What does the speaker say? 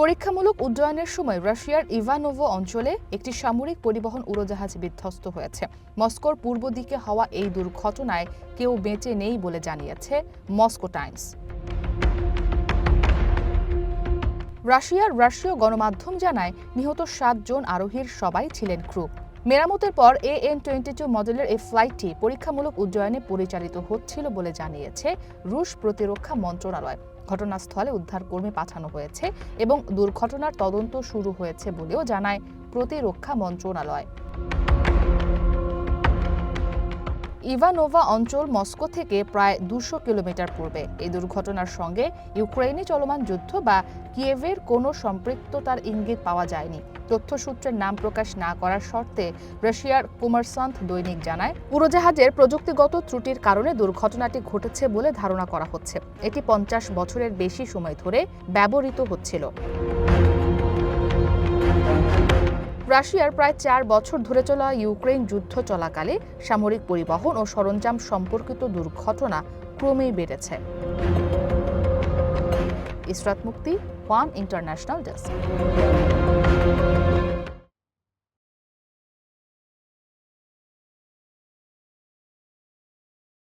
পরীক্ষামূলক উড্ডয়নের সময় রাশিয়ার ইভানোভো অঞ্চলে একটি সামরিক পরিবহন উড়োজাহাজ বিধ্বস্ত হয়েছে। মস্কোর পূর্ব দিকে হওয়া এই দুর্ঘটনায় কেউ বেঁচে নেই বলে জানিয়েছে মস্কো টাইমস। রাশিয়ার রাশীয় গণমাধ্যম জানায়, নিহত সাতজন আরোহীর সবাই ছিলেন ক্রু। মেরামতের পর এ এন টোয়েন্টি টু মডেলের এই ফ্লাইটটি পরীক্ষামূলক উড্ডয়নে পরিচালিত হচ্ছিল বলে জানিয়েছে রুশ প্রতিরক্ষা মন্ত্রণালয়। ঘটনাস্থলে উদ্ধারকর্মী পাঠানো হয়েছে এবং দুর্ঘটনার তদন্ত শুরু হয়েছে বলেও জানায় প্রতিরক্ষা মন্ত্রণালয়। ইভানোভা অঞ্চল মস্কো থেকে প্রায় দুশো কিলোমিটার পূর্বে। এই দুর্ঘটনার সঙ্গে ইউক্রেনে চলমান যুদ্ধ বা কিয়েভের কোনো সম্পৃক্ততার ইঙ্গিত পাওয়া যায়নি। তথ্যসূত্রের নাম প্রকাশ না করার শর্তে রাশিয়ার কুমারসান্থ দৈনিক জানায়, উড়োজাহাজের প্রযুক্তিগত ত্রুটির কারণে দুর্ঘটনাটি ঘটেছে বলে ধারণা করা হচ্ছে। এটি পঞ্চাশ বছরের বেশি সময় ধরে ব্যবহৃত হচ্ছিল। রাশিয়ার প্রায় চার বছর ধরে চলা ইউক্রেন যুদ্ধ চলাকালে সামরিক পরিবহন ও সরঞ্জাম সম্পর্কিত দুর্ঘটনা ক্রমেই বেড়েছে। ইসরাত মুক্তি ওয়ান ইন্টারন্যাশনাল ডেস্ক।